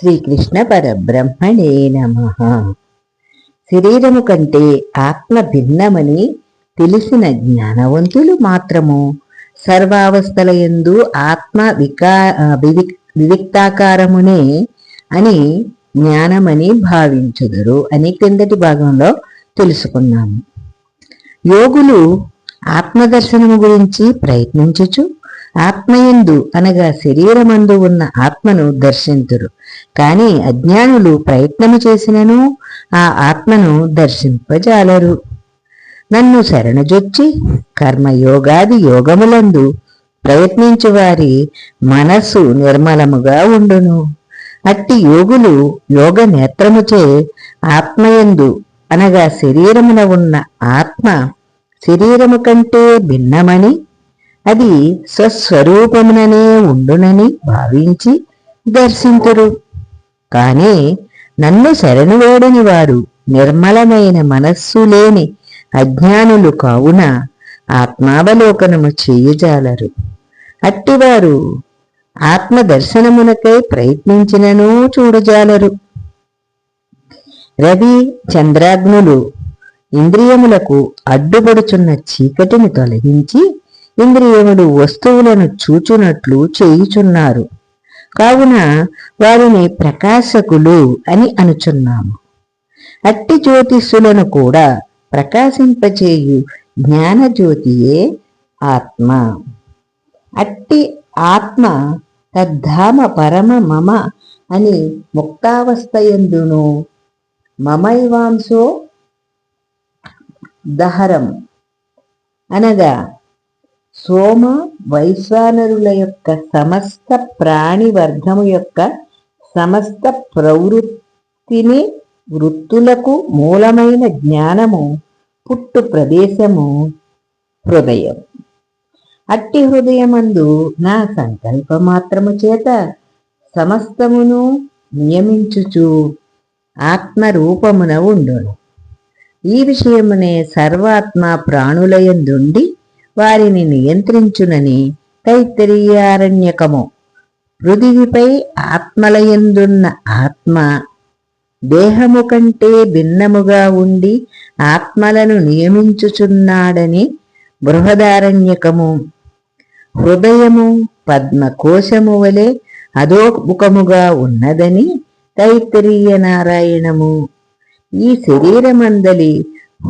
శ్రీకృష్ణ పరబ్రహ్మణే నమ. శరీరము కంటే ఆత్మ భిన్నమని తెలిసిన జ్ఞానవంతులు మాత్రము సర్వావస్థల ఎందు ఆత్మ వికా వివిక్ వివిక్తాకారమునే అని జ్ఞానమని భావించుదురు అని కిందటి భాగంలో తెలుసుకున్నాము. యోగులు ఆత్మదర్శనము గురించి ప్రయత్నించుచు ఆత్మయందు అనగా శరీరమందు ఉన్న ఆత్మను దర్శింతురు. కాని అజ్ఞానులు ప్రయత్నము చేసినను ఆ ఆత్మను దర్శింపజాలరు. నన్ను శరణజొచ్చి కర్మయోగాది యోగములందు ప్రయత్నించు వారి మనస్సు నిర్మలముగా ఉండును. అట్టి యోగులు యోగ నేత్రముచే ఆత్మయందు అనగా శరీరమున ఉన్న ఆత్మ శరీరము కంటే భిన్నమని అది స్వస్వరూపముననే ఉండునని భావించి దర్శింతురు. కానీ నన్ను శరణు వేడని వారు నిర్మలమైన మనస్సు లేని అజ్ఞానులు కావున ఆత్మావలోకనము చేయుజాలరు. అట్టివారు ఆత్మదర్శనమునకై ప్రయత్నించినను చూడజాలరు. రవి చంద్రాగ్నులు ఇంద్రియములకు అడ్డుపడుచున్న చీకటిని తొలగించి ఇంద్రియములు వస్తువులను చూచునట్లు చేయుచున్నారు. కావున వారిని ప్రకాశకులు అని అనుచున్నాము. అట్టి జ్యోతిస్సులను కూడా ప్రకాశింపచేయు జ్ఞానజ్యోతియే ఆత్మ. అట్టి ఆత్మ తద్ధామ పరమ మమ అని ముక్తావస్థయందును మమైవాంసో దహరం అనగా సోమ వైశ్వానరుల యొక్క సమస్త ప్రాణి వర్గము యొక్క సమస్త ప్రవృత్తిని వృత్తులకు మూలమైన జ్ఞానము పుట్టు ప్రదేశము హృదయం. అట్టి హృదయమందు నా సంకల్పమాత్రము చేత సమస్తమును నియమించుచు ఆత్మరూపమున ఉండును. ఈ విషయమునే సర్వాత్మ ప్రాణులయందుండి వారిని నియంత్రించునని తైత్తరీయారణ్యకము పృథివిపై ఆత్మలయందున్న ఆత్మ దేహము కంటే భిన్నముగా ఉండి ఆత్మలను నియమించుచున్నాడని బృహదారణ్యకము. హృదయము పద్మకోశము వలె అధోముఖముగా ఉన్నదని తైత్తరీయ నారాయణము. ఈ శరీరమందలి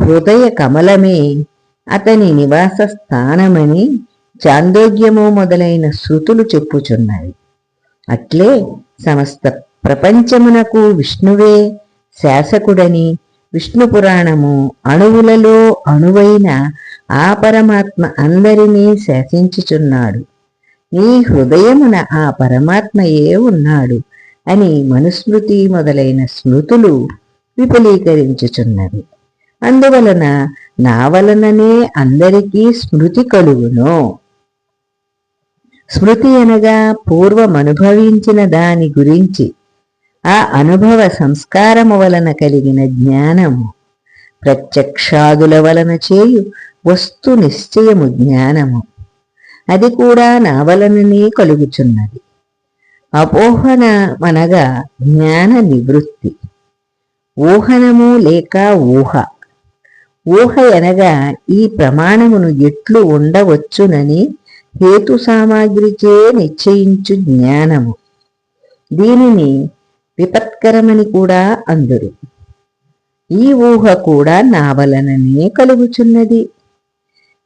హృదయ కమలమే అతని నివాస స్థానమని చాందోగ్యము మొదలైన శృతులు చెప్పుచున్నవి అట్లే సమస్త ప్రపంచమునకు విష్ణువే శాసకుడని విష్ణు పురాణము అణువులలో అణువైన ఆ పరమాత్మ అందరినీ శాసించుచున్నాడు. నీ హృదయమున ఆ పరమాత్మయే ఉన్నాడు అని మనుస్మృతి మొదలైన స్మృతులు విపులీకరించుచున్నవి. అందువలన నా వలననే అందరికీ స్మృతి కలుగును. స్మృతి అనగా పూర్వం అనుభవించిన దాని గురించి ఆ అనుభవ సంస్కారము వలన కలిగిన జ్ఞానము ప్రత్యక్షాదుల వలన చేయు వస్తు నిశ్చయము జ్ఞానము. అది కూడా నా వలననే కలుగుచున్నది. అపోహన అనగా జ్ఞాన నివృత్తి. ఊహనము లేక ఊహ. ఊహ అనగా ఈ ప్రమాణమును ఎట్లు ఉండవచ్చునని హేతు సామాగ్రిచే నిశ్చయించు జ్ఞానము. దీనిని విపత్కరమని కూడా అందురు. ఈ ఊహ కూడా నా వలననే కలుగుచున్నది.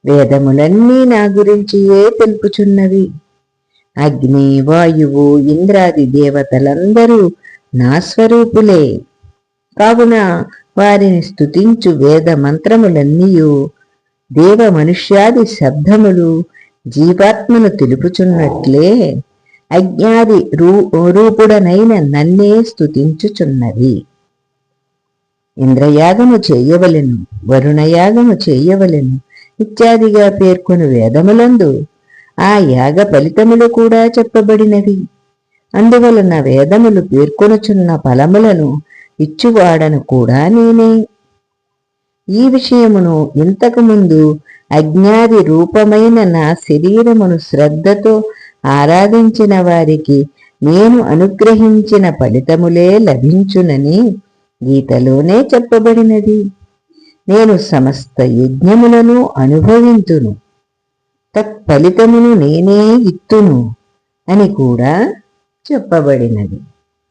వేదములన్నీ నా గురించియే తెలుపుచున్నవి. అగ్ని వాయువు ఇంద్రాది దేవతలందరూ నా స్వరూపులే. కావున వారిని స్థుతించు వేద మంత్రములన్నీయు. దేవ మనుష్యాది శబ్దములు జీవాత్మను తెలుపుచున్నట్లే. అజ్ఞాది రూ రూపుడనైన నన్నే స్థుతించుచున్నది ఇంద్రయాగము చేయవలెను వరుణయాగము చేయవలెను ఇత్యాదిగా పేర్కొని వేదములందు. ఆ యాగ ఫలితములు కూడా చెప్పబడినవి. అందువలన వేదములు పేర్కొనుచున్న ఫలములను ఇచ్చువాడను కూడా నేనే. ఈ విషయమును ఇంతకు ముందు అజ్ఞాది రూపమైన నా శరీరమును శ్రద్ధతో ఆరాధించిన వారికి నేను అనుగ్రహించిన ఫలితములే లభించునని గీతలోనే చెప్పబడినది. నేను సమస్త యజ్ఞములను అనుభవింతును. తత్ఫలితమును నేనే ఇత్తును అని కూడా చెప్పబడినది.